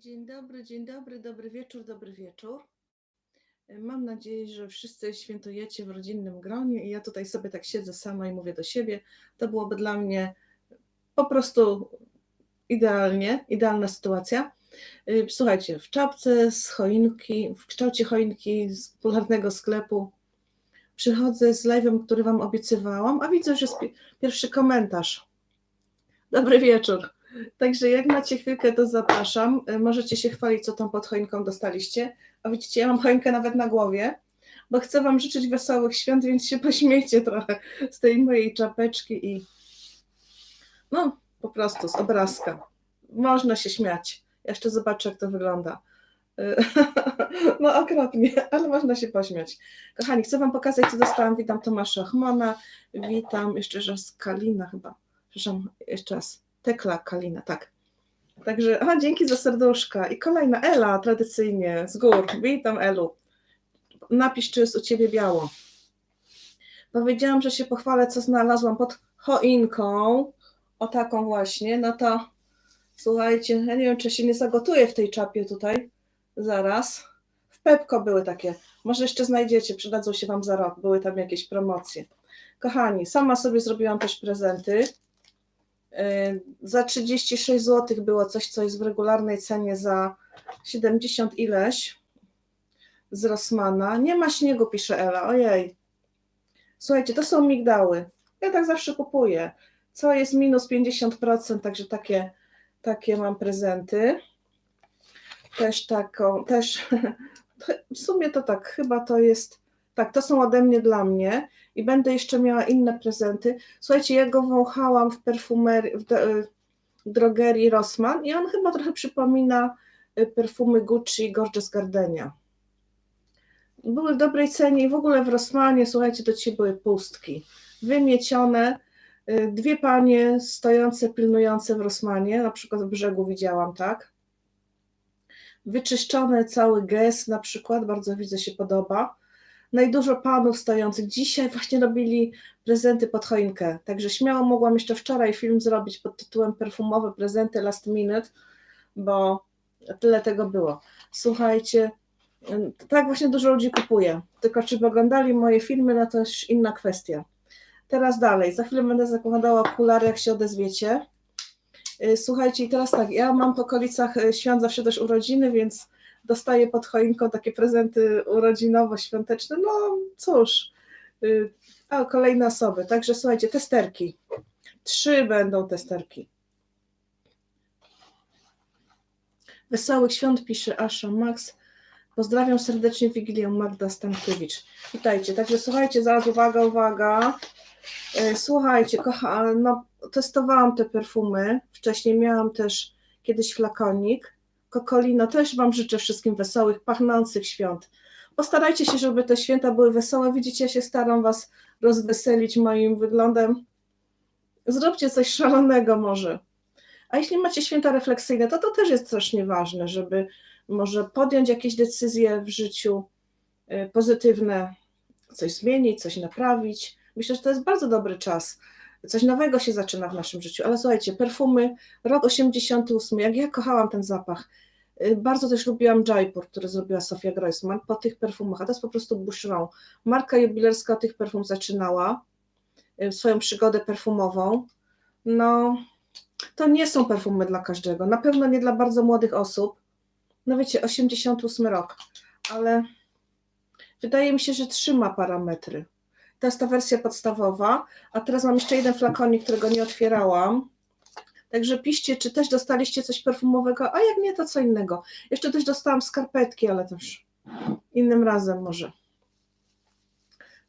Dzień dobry, dzień dobry, dobry wieczór, dobry wieczór. Mam nadzieję, że wszyscy świętujecie w rodzinnym gronie i ja tutaj sobie tak siedzę sama i mówię do siebie. To byłoby dla mnie po prostu idealnie, idealna sytuacja. Y, Słuchajcie, w czapce z choinki, w kształcie choinki z popularnego sklepu przychodzę z live'em, który Wam obiecywałam, a widzę, że jest pi- pierwszy komentarz. Dobry wieczór. Także jak macie chwilkę, to zapraszam. Y, Możecie się chwalić, co tam pod choinką dostaliście. A widzicie, ja mam choinkę nawet na głowie, bo chcę Wam życzyć wesołych świąt, więc się pośmiejcie trochę z tej mojej czapeczki i no, po prostu z obrazka. Można się śmiać. Jeszcze zobaczę, jak to wygląda. Y, No okropnie, ale można się pośmiać. Kochani, chcę Wam pokazać, co dostałam. Witam Tomasza Chmona, witam jeszcze raz Kalina chyba. Przepraszam, jeszcze raz. Tekla Kalina, tak. Także, a dzięki za serduszka. I kolejna Ela, tradycyjnie, z gór. Witam Elu. Napisz, czy jest u Ciebie biało. Powiedziałam, że się pochwalę, co znalazłam pod choinką. O taką właśnie. No to słuchajcie, ja nie wiem, czy się nie zagotuję w tej czapie tutaj. Zaraz. W Pepko były takie. Może jeszcze znajdziecie, przydadzą się Wam za rok. Były tam jakieś promocje. Kochani, sama sobie zrobiłam też prezenty. Yy, Za 36 zł było coś, co jest w regularnej cenie za 70 ileś z Rossmana. Nie ma śniegu, pisze Ela. Ojej. Słuchajcie, to są migdały. Ja tak zawsze kupuję. Co jest minus 50%, także takie, takie mam prezenty. Też taką, też w sumie to tak, chyba to jest, tak, to są ode mnie dla mnie i będę jeszcze miała inne prezenty. Słuchajcie, ja go wąchałam w perfumerii, w w drogerii Rossmann i on chyba trochę przypomina y, perfumy Gucci Gorgeous Gardenia. Były w dobrej cenie i w ogóle w Rossmanie, słuchajcie, to ci były pustki. Wymiecione, y, dwie panie stojące, pilnujące w Rossmanie, na przykład w brzegu widziałam, tak? Wyczyszczony cały gest na przykład, bardzo widzę, się podoba. No i dużo panów stojących. Dzisiaj właśnie robili prezenty pod choinkę, także śmiało mogłam jeszcze wczoraj film zrobić pod tytułem Perfumowe prezenty last minute, bo tyle tego było. Słuchajcie, tak właśnie dużo ludzi kupuje, tylko czy oglądali moje filmy, no to już inna kwestia. Teraz dalej, za chwilę będę zakładała okulary, jak się odezwiecie. Y, Słuchajcie, i teraz tak, ja mam w okolicach y, świąt zawsze też urodziny, więc dostaję pod choinką takie prezenty urodzinowo-świąteczne. No cóż, y, a kolejne osoby. Także słuchajcie, testerki. Trzy będą testerki. Wesołych świąt pisze Asza Max. Pozdrawiam serdecznie Wigilię Magda Stankiewicz. Witajcie. Także słuchajcie, zaraz uwaga, uwaga. E, Słuchajcie, kocha, no, testowałam te perfumy. Wcześniej miałam też kiedyś flakonik. Kokolino też Wam życzę wszystkim wesołych, pachnących świąt. Postarajcie się, żeby te święta były wesołe. Widzicie, ja się staram Was rozweselić moim wyglądem. Zróbcie coś szalonego może. A jeśli macie święta refleksyjne, to to też jest strasznie ważne, żeby może podjąć jakieś decyzje w życiu y, pozytywne, coś zmienić, coś naprawić. Myślę, że to jest bardzo dobry czas. Coś nowego się zaczyna w naszym życiu. Ale słuchajcie, perfumy, rok 88, jak ja kochałam ten zapach. Y, Bardzo też lubiłam Jaipur, który zrobiła Sofia Groisman po tych perfumach, a to jest po prostu Boucheron. Marka jubilerska tych perfum zaczynała y, swoją przygodę perfumową. No, to nie są perfumy dla każdego, na pewno nie dla bardzo młodych osób. No wiecie, 88 rok, ale wydaje mi się, że trzyma parametry. To jest ta wersja podstawowa, a teraz mam jeszcze jeden flakonik, którego nie otwierałam. Także piszcie, czy też dostaliście coś perfumowego, a jak nie, to co innego. Jeszcze też dostałam skarpetki, ale już innym razem może.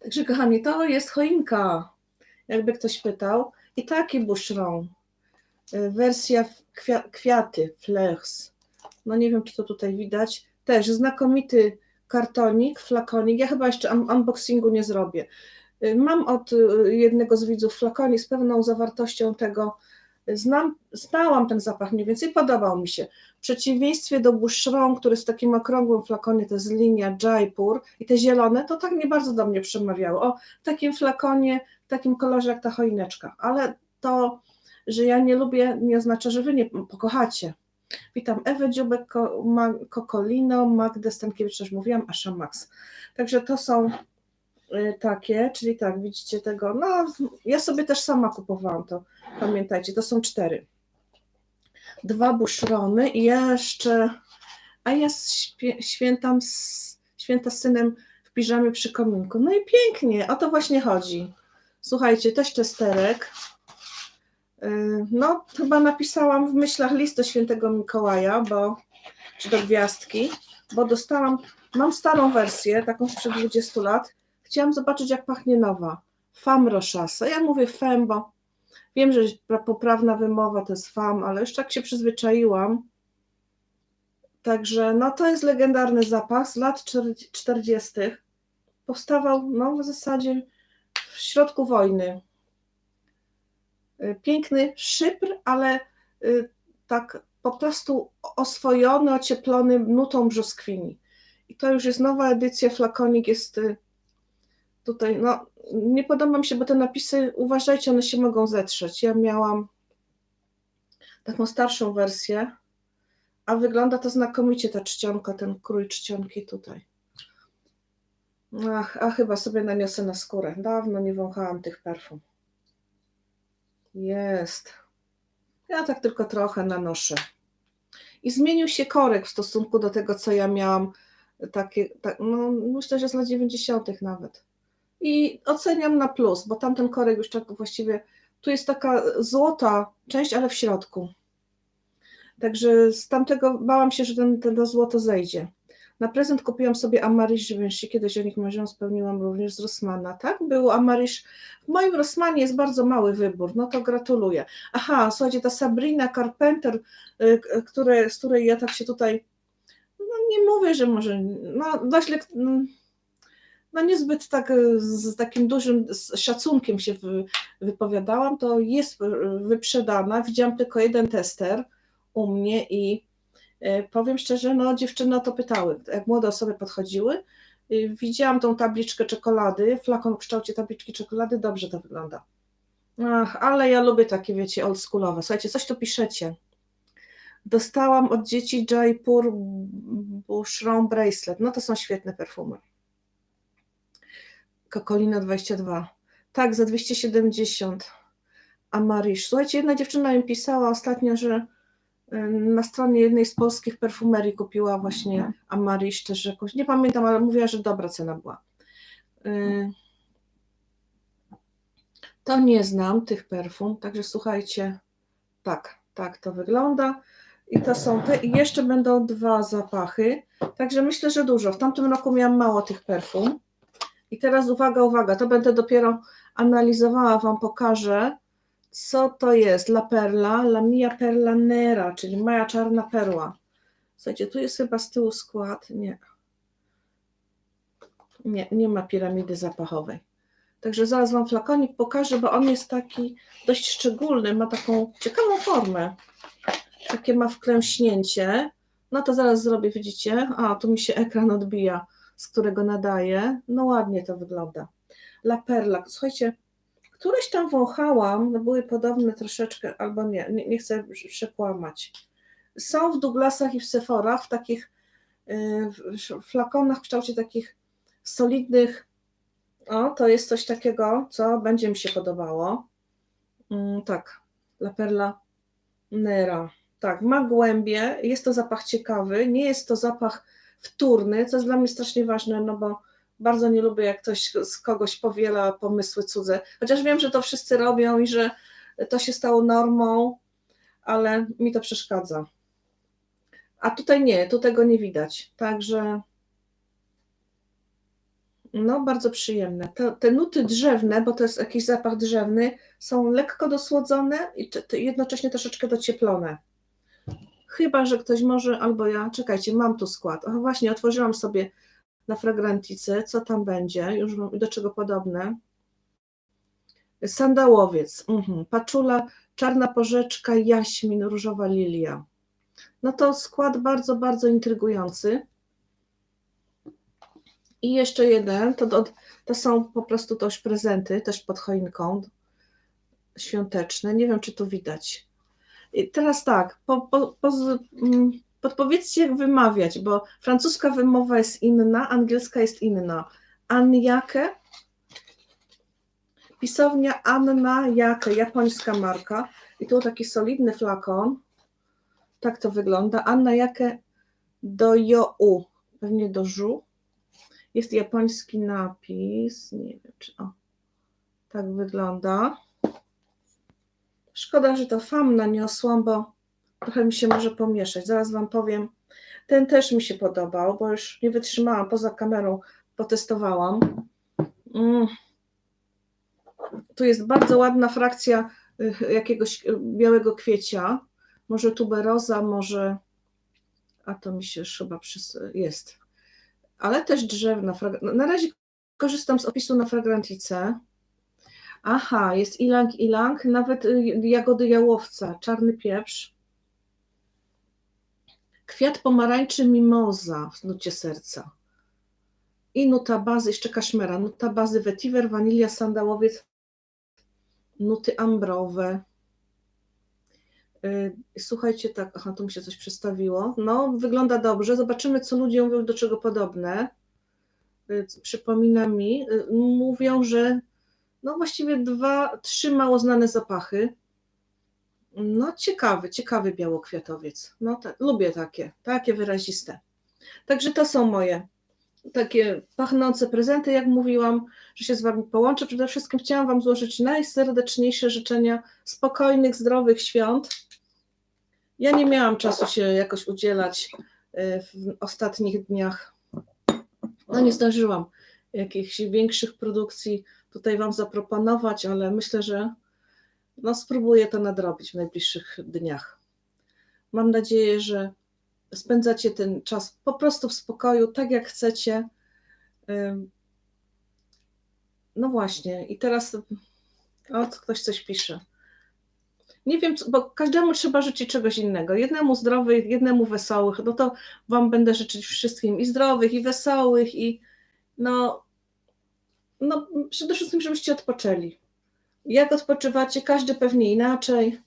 Także kochani, to jest choinka, jakby ktoś pytał. I taki. Y, Wersja kwiaty, fleurs. No nie wiem, czy to tutaj widać. Też znakomity kartonik, flakonik. Ja chyba jeszcze un- unboxingu nie zrobię. Y, Mam od y, jednego z widzów flakonik z pewną zawartością tego. Znam, znałam ten zapach mniej więcej, podobał mi się. W przeciwieństwie do Boucheron, który jest w takim okrągłym flakonie, to jest linia Jaipur i te zielone, to tak nie bardzo do mnie przemawiało. O, takim flakonie, takim kolorze jak ta choineczka. Ale to, że ja nie lubię, nie oznacza, że wy nie pokochacie. Witam Ewę Dziubek, Kokolino, Magdę Stankiewicz, też mówiłam, Asza Max. Także to są y, takie, czyli tak, widzicie tego, no ja sobie też sama kupowałam to, pamiętajcie, to są cztery. Dwa buszrony i jeszcze, a ja świętam z, święta z synem w piżamie przy kominku. No i pięknie, o to właśnie chodzi. Słuchajcie, też testerek. Y, No, chyba napisałam w myślach list do świętego Mikołaja, bo, czy do gwiazdki, bo dostałam, mam starą wersję, taką sprzed 20 lat. Chciałam zobaczyć, jak pachnie nowa. Fam Rochasa. Ja mówię fem, bo wiem, że pra- poprawna wymowa to jest fam, ale już tak się przyzwyczaiłam. Także no to jest legendarny zapach z lat 40. Powstawał no, w zasadzie w środku wojny. Y, Piękny szypr, ale y, tak po prostu oswojony, ocieplony nutą brzoskwini. I to już jest nowa edycja, flakonik jest y, tutaj, no nie podoba mi się, bo te napisy, uważajcie, one się mogą zetrzeć. Ja miałam taką starszą wersję, a wygląda to znakomicie ta czcionka, ten krój czcionki tutaj. Ach, a chyba sobie naniosę na skórę. Dawno nie wąchałam tych perfum. Jest. Ja tak tylko trochę nanoszę. I zmienił się korek w stosunku do tego, co ja miałam. Takie, tak, no, myślę, że z lat 90. nawet. I oceniam na plus, bo tamten korek już tak właściwie. Tu jest taka złota część, ale w środku. Także z tamtego bałam się, że ten, ten złoto zejdzie. Na prezent kupiłam sobie Amarish Givenchy, kiedyś o nich marzyłam, spełniłam również z Rossmana, tak? Był Amarish, w moim Rossmanie jest bardzo mały wybór, no to gratuluję. Aha, słuchajcie, ta Sabrina Carpenter, y, które, z której ja tak się tutaj, no nie mówię, że może, no dość, lek- no, no niezbyt tak y, z takim dużym szacunkiem się wy- wypowiadałam, to jest y, wyprzedana, widziałam tylko jeden tester u mnie i Powiem szczerze, no dziewczyny o to pytały, jak młode osoby podchodziły. y, Widziałam tą tabliczkę czekolady, flakon w kształcie tabliczki czekolady, dobrze to wygląda. Ach, ale ja lubię takie, wiecie, oldschoolowe. Słuchajcie, coś tu piszecie. Dostałam od dzieci Jaipur Bushron Bracelet. No to są świetne perfumy. Kokolina 22. Tak, za 270. Amarish. Słuchajcie, jedna dziewczyna mi pisała ostatnio, że na stronie jednej z polskich perfumerii kupiła właśnie Amarish też jakąś, nie pamiętam, ale mówiła, że dobra cena była. Y, To nie znam tych perfum, także słuchajcie, tak, tak to wygląda. I to są te, i jeszcze będą dwa zapachy, także myślę, że dużo. W tamtym roku miałam mało tych perfum. I teraz uwaga, uwaga, to będę dopiero analizowała, Wam pokażę, co to jest La Perla, La Mia Perla Nera, czyli moja czarna perła. Słuchajcie, tu jest chyba z tyłu skład, nie. Nie, nie ma piramidy zapachowej. Także zaraz Wam flakonik pokażę, bo on jest taki dość szczególny, ma taką ciekawą formę. Takie ma wklęśnięcie. No to zaraz zrobię, widzicie? A, tu mi się ekran odbija, z którego nadaje. No ładnie to wygląda. La Perla. Słuchajcie, któreś tam wąchałam, no były podobne troszeczkę, albo nie, nie, nie chcę przekłamać. Są w Douglasach i w Sephorach w takich y, w flakonach w kształcie takich solidnych. O, to jest coś takiego, co będzie mi się podobało. Mm, tak, La Perla Nera. Tak, ma głębie, jest to zapach ciekawy, nie jest to zapach wtórny, co jest dla mnie strasznie ważne, no bo bardzo nie lubię, jak ktoś z kogoś powiela pomysły cudze. Chociaż wiem, że to wszyscy robią i że to się stało normą, ale mi to przeszkadza. A tutaj nie, tu tego nie widać. Także no, bardzo przyjemne. To, te nuty drzewne, bo to jest jakiś zapach drzewny, są lekko dosłodzone i jednocześnie troszeczkę docieplone. Chyba, że ktoś może, albo ja, czekajcie, mam tu skład. O, właśnie, otworzyłam sobie na fragrantice, co tam będzie, już do czego podobne. Sandałowiec, mhm. paczula, czarna porzeczka, jaśmin, różowa lilia. No to skład bardzo, bardzo intrygujący. I jeszcze jeden, to, do, to są po prostu też prezenty, też pod choinką świąteczne. Nie wiem, czy tu widać. I teraz tak, po, po, po, mm, podpowiedzcie, jak wymawiać, bo francuska wymowa jest inna, angielska jest inna. Anjake, pisownia Anna Jake, japońska marka. I tu taki solidny flakon. Tak to wygląda. Anna Jake do Jou, pewnie do Żu. Jest japoński napis. Nie wiem, czy o. Tak wygląda. Szkoda, że to fam naniosłam, bo trochę mi się może pomieszać. Zaraz Wam powiem. Ten też mi się podobał, bo już nie wytrzymałam poza kamerą, potestowałam. Mm. Tu jest bardzo ładna frakcja y, jakiegoś y, białego kwiecia. Może tuberoza, może. A to mi się chyba przys... jest. Ale też drzewna. Na razie korzystam z opisu na fragrantice. Aha, jest ilang ilang, nawet y, jagody jałowca, czarny pieprz. Kwiat pomarańczy mimoza w nucie serca. I nuta bazy, jeszcze kaszmera, nuta bazy vetiver, wanilia, sandałowiec, nuty ambrowe. Y, Słuchajcie, tak, aha, tu mi się coś przestawiło. No, wygląda dobrze. Zobaczymy, co ludzie mówią, do czego podobne. Y, Przypomina mi, y, mówią, że no właściwie dwa, trzy mało znane zapachy. No ciekawy, ciekawy białokwiatowiec. No lubię takie, takie wyraziste. Także to są moje takie pachnące prezenty, jak mówiłam, że się z Wami połączę. Przede wszystkim chciałam Wam złożyć najserdeczniejsze życzenia spokojnych, zdrowych świąt. Ja nie miałam czasu się jakoś udzielać y, w ostatnich dniach. No nie zdążyłam jakichś większych produkcji tutaj Wam zaproponować, ale myślę, że no, spróbuję to nadrobić w najbliższych dniach. Mam nadzieję, że spędzacie ten czas po prostu w spokoju, tak jak chcecie. No właśnie, i teraz o, ktoś coś pisze. Nie wiem, bo każdemu trzeba życzyć czegoś innego. Jednemu zdrowych, jednemu wesołych. No to Wam będę życzyć wszystkim i zdrowych, i wesołych, i no, no przede wszystkim, żebyście odpoczęli. Jak odpoczywacie, każdy pewnie inaczej.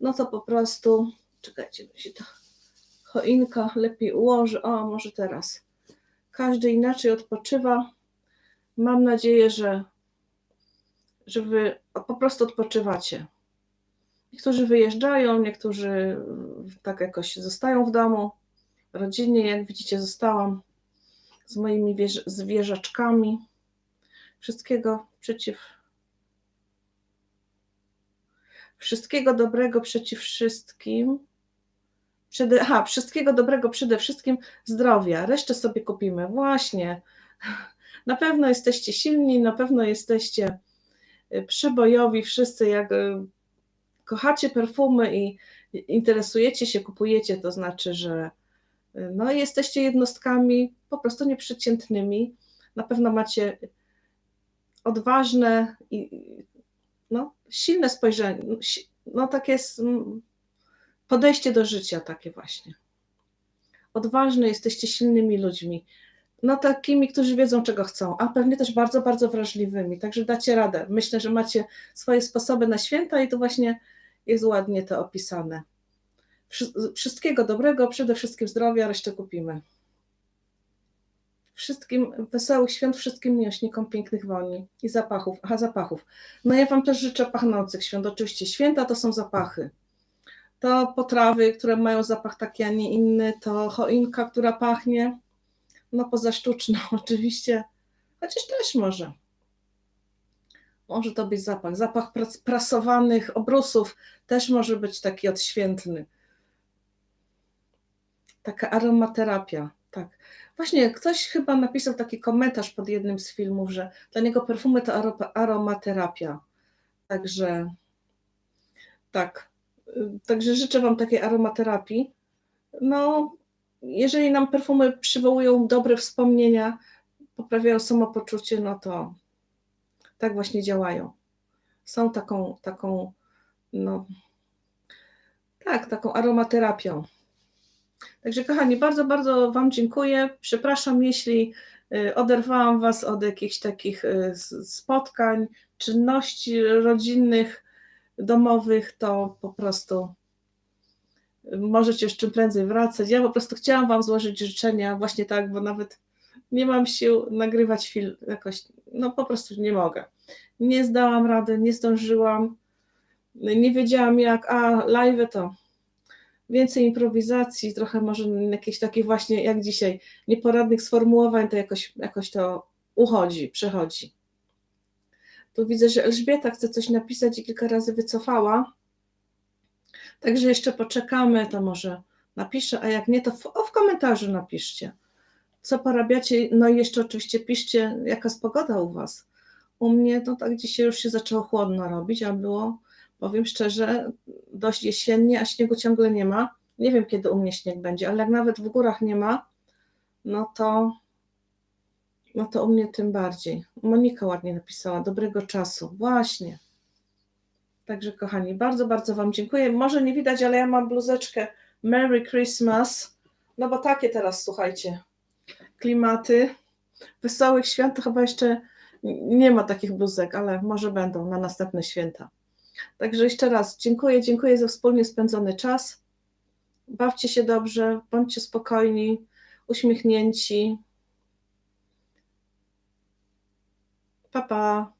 No to po prostu, czekajcie, by się to choinka lepiej ułoży. O, może teraz. Każdy inaczej odpoczywa. Mam nadzieję, że, że wy po prostu odpoczywacie. Niektórzy wyjeżdżają, niektórzy tak jakoś zostają w domu. Rodzinnie, jak widzicie, zostałam z moimi zwierzaczkami. Wszystkiego przeciw. Wszystkiego dobrego przeciw wszystkim. Przede, aha, wszystkiego dobrego przede wszystkim zdrowia. Resztę sobie kupimy. Właśnie. Na pewno jesteście silni, na pewno jesteście y, przebojowi, wszyscy jak y, kochacie perfumy i interesujecie się, kupujecie, to znaczy, że y, no, jesteście jednostkami po prostu nieprzeciętnymi. Na pewno macie odważne i no, silne spojrzenie, no, takie podejście do życia takie właśnie. Odważne jesteście silnymi ludźmi. No takimi, którzy wiedzą, czego chcą, a pewnie też bardzo, bardzo wrażliwymi. Także dacie radę. Myślę, że macie swoje sposoby na święta i tu właśnie jest ładnie to opisane. Wszy- Wszystkiego dobrego, przede wszystkim zdrowia, resztę kupimy. Wszystkim wesołych świąt, wszystkim miłośnikom pięknych woni i zapachów. Aha, zapachów. No ja Wam też życzę pachnących świąt. Oczywiście święta to są zapachy. To potrawy, które mają zapach taki, a nie inny, to choinka, która pachnie. No poza sztuczną oczywiście, chociaż też może. Może to być zapach. Zapach prasowanych obrusów też może być taki odświętny. Taka aromaterapia, tak. Właśnie ktoś chyba napisał taki komentarz pod jednym z filmów, że dla niego perfumy to aro- aromaterapia. Także tak. Także życzę Wam takiej aromaterapii. No, jeżeli nam perfumy przywołują dobre wspomnienia, poprawiają samopoczucie, no to tak właśnie działają. Są taką, taką, no, tak, taką aromaterapią. Także kochani, bardzo, bardzo Wam dziękuję. Przepraszam, jeśli y, oderwałam Was od jakichś takich y, spotkań, czynności rodzinnych, domowych, to po prostu możecie już czym prędzej wracać. Ja po prostu chciałam Wam złożyć życzenia właśnie tak, bo nawet nie mam sił nagrywać film jakoś, no po prostu nie mogę. Nie zdałam rady, nie zdążyłam, nie wiedziałam jak, a live to więcej improwizacji, trochę może jakieś takie właśnie jak dzisiaj, nieporadnych sformułowań, to jakoś, jakoś to uchodzi, przechodzi. Tu widzę, że Elżbieta chce coś napisać i kilka razy wycofała. Także jeszcze poczekamy, to może napiszę, a jak nie, to w, o, w komentarzu napiszcie. Co porabiacie? No i jeszcze oczywiście piszcie, jaka jest pogoda u Was. U mnie to tak dzisiaj już się zaczęło chłodno robić, a było, powiem szczerze, dość jesiennie, a śniegu ciągle nie ma. Nie wiem, kiedy u mnie śnieg będzie, ale jak nawet w górach nie ma, no to, no to u mnie tym bardziej. Monika ładnie napisała, dobrego czasu. Właśnie. Także kochani, bardzo, bardzo Wam dziękuję. Może nie widać, ale ja mam bluzeczkę Merry Christmas. No bo takie teraz, słuchajcie, klimaty. Wesołych świąt chyba jeszcze nie ma takich bluzek, ale może będą na następne święta. Także jeszcze raz dziękuję, dziękuję za wspólnie spędzony czas. Bawcie się dobrze, bądźcie spokojni, uśmiechnięci. Pa, pa.